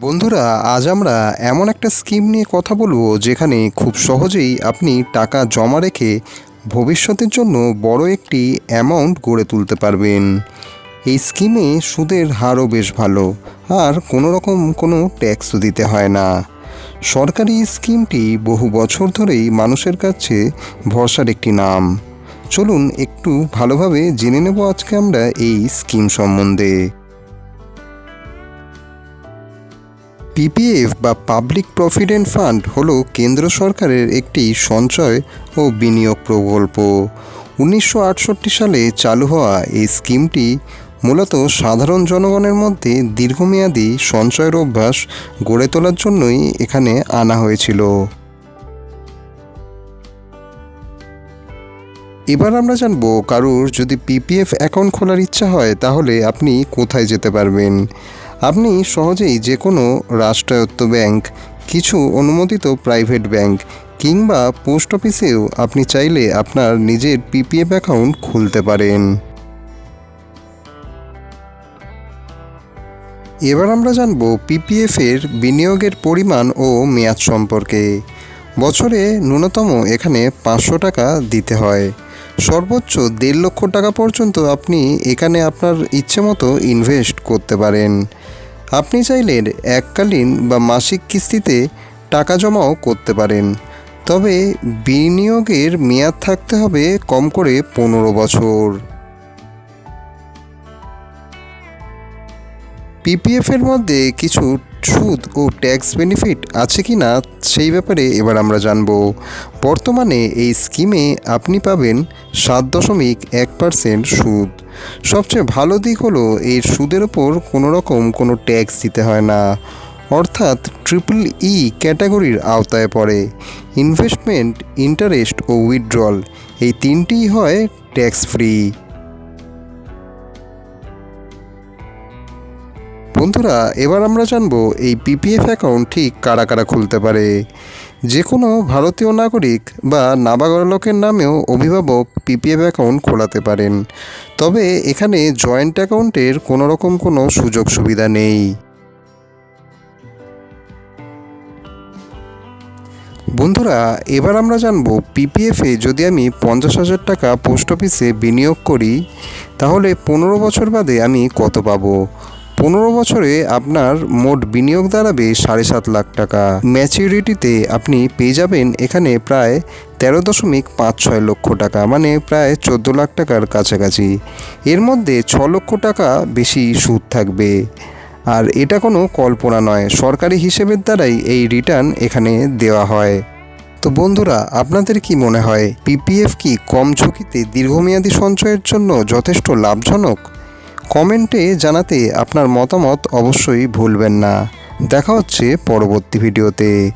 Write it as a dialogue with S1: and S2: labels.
S1: বন্ধুরা, আজ আমরা এমন একটা স্কিম নিয়ে কথা বলব যেখানে খুব সহজেই আপনি টাকা জমা রেখে ভবিষ্যতের জন্য বড় একটি অ্যামাউন্ট গড়ে তুলতে পারবেন। এই স্কিমে সুদের হারও বেশ ভালো, আর কোনো রকম কোনো ট্যাক্সও দিতে হয় না। সরকারি স্কিমটি বহু বছর ধরেই মানুষের কাছে ভরসার একটি নাম। চলুন একটু ভালোভাবে জেনে নেব আজকে আমরা এই স্কিম সম্বন্ধে। পিপিএফ বা পাবলিক প্রভিডেন্ট ফান্ড হলো কেন্দ্র সরকারের একটি সঞ্চয় ও বিনিয়োগ প্রকল্প। উনিশশো আটষট্টি সালে চালু হওয়া এই স্কিমটি মূলত সাধারণ জনগণের মধ্যে দীর্ঘমেয়াদী সঞ্চয়ের অভ্যাস গড়ে তোলার জন্যই এখানে আনা হয়েছিল। এবার আমরা জানব কারুর যদি পিপিএফ অ্যাকাউন্ট খোলার ইচ্ছা হয় তাহলে আপনি কোথায় যেতে পারবেন? আপনি সহজেই যে কোনো রাষ্ট্রায়ত্ত ব্যাংক, কিছু অনুমোদিত প্রাইভেট ব্যাংক কিংবা পোস্ট অফিসেও আপনি চাইলে আপনার নিজের পিপিএফ অ্যাকাউন্ট খুলতে পারেন। এবার আমরা জানব পিপিএফ এর বিনিয়োগের পরিমাণ ও মেয়াদ সম্পর্কে। বছরে ন্যূনতম এখানে পাঁচশো টাকা দিতে হয়। সর্বোচ্চ দেড় লক্ষ টাকা পর্যন্ত আপনি এখানে আপনার ইচ্ছে মতো ইনভেস্ট করতে পারেন। আপনি চাইলে এককালীন বা মাসিক কিস্তিতে টাকা জমাও করতে পারেন। তবে বিনিয়োগের মেয়াদ থাকতে হবে কম করে পনেরো বছর। পিপিএফের মধ্যে কিছু সুদ ও ট্যাক্স বেনিফিট আছে কি না সেই ব্যাপারে এবার আমরা জানব। বর্তমানে এই স্কিমে আপনি পাবেন সাত দশমিক এক পার্সেন্ট সুদ। সবচেয়ে ভালো দিক হলো এই সুদের ওপর কোনো রকম কোনো ট্যাক্স দিতে হয় না। অর্থাৎ ট্রিপল ই ক্যাটাগরির আওতায় পড়ে। ইনভেস্টমেন্ট, ইন্টারেস্ট ও উইথড্রল এই তিনটিই হয় ট্যাক্স ফ্রি। বন্ধুরা, এবার আমরা জানব এই পিপিএফ অ্যাকাউন্ট ঠিক কারা কারা খুলতে পারে। যে কোনো ভারতীয় নাগরিক বা নাবালকের নামেও অভিভাবক পিপিএফ অ্যাকাউন্ট খোলাতে পারেন। তবে এখানে জয়েন্ট অ্যাকাউন্টের কোনো রকম কোনো সুযোগ সুবিধা নেই। বন্ধুরা, এবার আমরা জানব পিপিএফে যদি আমি পঞ্চাশ হাজার টাকা পোস্ট অফিসে বিনিয়োগ করি, তাহলে পনেরো বছর বাদে আমি কত পাবো? পনেরো বছরে আপনার মোট বিনিয়োগ দাঁড়াবে সাড়ে সাত লাখ টাকা। ম্যাচিউরিটিতে আপনি পেয়ে যাবেন এখানে প্রায় তেরো দশমিক পাঁচ ছয় লক্ষ টাকা মানে প্রায় চোদ্দ লাখ টাকার কাছাকাছি। এর মধ্যে ছ লক্ষ টাকা বেশি সুদ থাকবে। আর এটা কোনো কল্পনা নয়, সরকারি হিসেবের দ্বারাই এই রিটার্ন এখানে দেওয়া হয়। তো বন্ধুরা, আপনাদের কি মনে হয় পিপিএফ কি কম ঝুঁকিতে দীর্ঘমেয়াদী সঞ্চয়ের জন্য যথেষ্ট লাভজনক? কমেন্টে জানাতে আপনার মতামত অবশ্যই ভুলবেন না। দেখা হচ্ছে পরবর্তী ভিডিওতে।